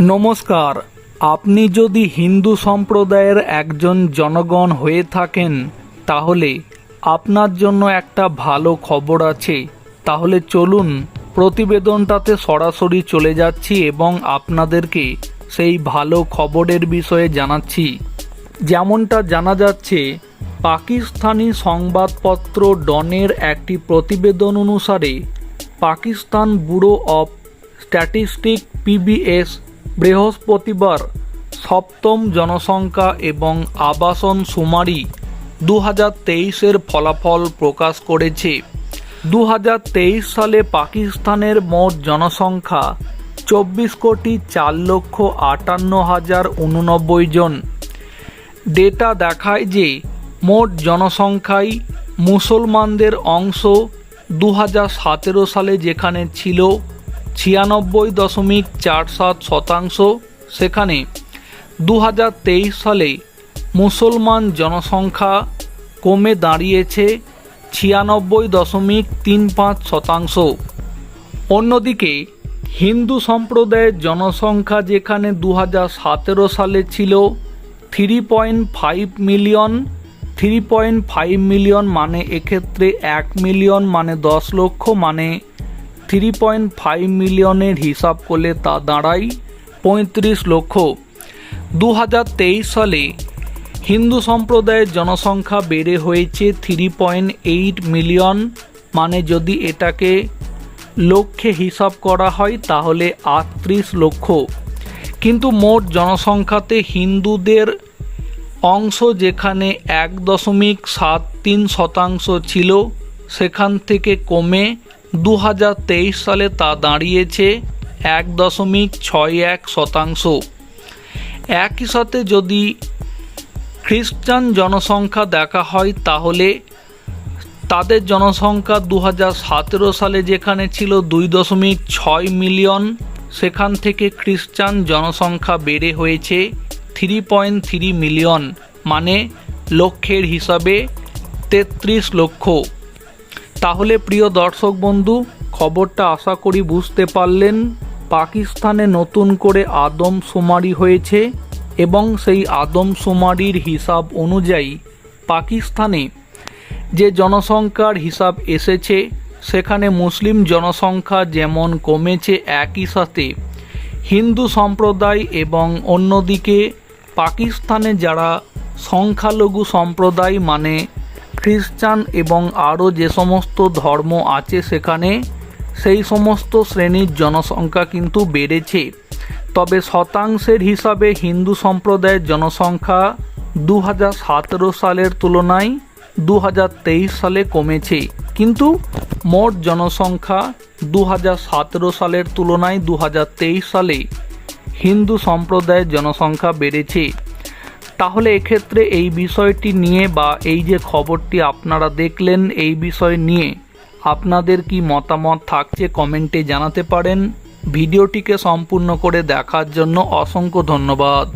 নমস্কার। আপনি যদি হিন্দু সম্প্রদায়ের একজন জনগণ হয়ে থাকেন, তাহলে আপনার জন্য একটা ভালো খবর আছে। তাহলে চলুন প্রতিবেদনটাতে সরাসরি চলে যাচ্ছি এবং আপনাদেরকে সেই ভালো খবরের বিষয়ে জানাচ্ছি। যেমনটা জানা যাচ্ছে, পাকিস্তানি সংবাদপত্র ডনের একটি প্রতিবেদন অনুসারে Pakistan bureau of statistic PBS বৃহস্পতিবার সপ্তম জনসংখ্যা এবং আবাসন সুমারি দু হাজার তেইশের ফলাফল প্রকাশ করেছে। দু হাজার তেইশ সালে পাকিস্তানের মোট জনসংখ্যা চব্বিশ কোটি চার লক্ষ আটান্ন হাজার উননব্বই জন। ডেটা দেখায় যে মোট জনসংখ্যায় মুসলমানদের অংশ দু হাজার সতেরো সালে যেখানে ছিল ছিয়ানব্বই দশমিক চার সাত শতাংশ। সেখানে দু হাজার তেইশ সালে মুসলমান জনসংখ্যা কমে দাঁড়িয়েছে ছিয়ানব্বই দশমিক তিন পাঁচ শতাংশ। অন্যদিকে হিন্দু সম্প্রদায়ের জনসংখ্যা যেখানে দু হাজার সতেরো সালে ছিল three point five million, three point five million মানে এক্ষেত্রে এক মিলিয়ন মানে দশ লক্ষ মানে থ্রি পয়েন্ট ফাইভ মিলিয়নের হিসাব করলে তা দাঁড়ায় পঁয়ত্রিশ লক্ষ। দু হাজার তেইশ সালে হিন্দু সম্প্রদায়ের জনসংখ্যা বেড়ে হয়েছে থ্রি পয়েন্ট এইট মিলিয়ন মানে যদি এটাকে লক্ষ্যে হিসাব করা হয়, তাহলে আটত্রিশ লক্ষ। কিন্তু মোট জনসংখ্যাতে হিন্দুদের অংশ যেখানে এক দশমিক সাত তিন শতাংশ ছিল, সেখান থেকে কমে দু হাজার তেইশ সালে তা দাঁড়িয়েছে এক দশমিক ছয় এক শতাংশ। একই সাথে যদি খ্রিস্টান জনসংখ্যা দেখা হয় তাহলে তাদের জনসংখ্যা দু হাজার সতেরো সালে যেখানে ছিল দুই দশমিক ছয় মিলিয়ন, সেখান থেকে খ্রিস্টান জনসংখ্যা বেড়ে হয়েছে থ্রি পয়েন্ট থ্রি মিলিয়ন মানে লক্ষের হিসাবে তেত্রিশ লক্ষ। তাহলে প্রিয় দর্শক বন্ধু, খবরটা আশা করি বুঝতে পারলেন। পাকিস্তানে নতুন করে আদম আদমশুমারি হয়েছে এবং সেই আদম আদমশুমারির হিসাব অনুযায়ী পাকিস্তানে যে জনসংখ্যার হিসাব এসেছে, সেখানে মুসলিম জনসংখ্যা যেমন কমেছে, একই সাথে হিন্দু সম্প্রদায় এবং অন্যদিকে পাকিস্তানে যারা সংখ্যালঘু সম্প্রদায় মানে খ্রিস্টান এবং আরও যে সমস্ত ধর্ম আছে সেখানে, সেই সমস্ত শ্রেণির জনসংখ্যা কিন্তু বেড়েছে। তবে শতাংশের হিসাবে হিন্দু সম্প্রদায়ের জনসংখ্যা দু হাজার সতেরো সালের তুলনায় দু হাজার তেইশ সালে কমেছে। কিন্তু মোট জনসংখ্যা দু হাজার সতেরো সালের তুলনায় দু হাজার তেইশ সালে হিন্দু সম্প্রদায়ের জনসংখ্যা বেড়েছে। তাহলে এক্ষেত্রে এই বিষয়টি নিয়ে বা এই যে খবরটি আপনারা দেখলেন এই বিষয় নিয়ে আপনাদের কি মতামত থাকছে কমেন্টে জানাতে পারেন। ভিডিওটিকে সম্পূর্ণ করে দেখার জন্য অসংখ্য ধন্যবাদ।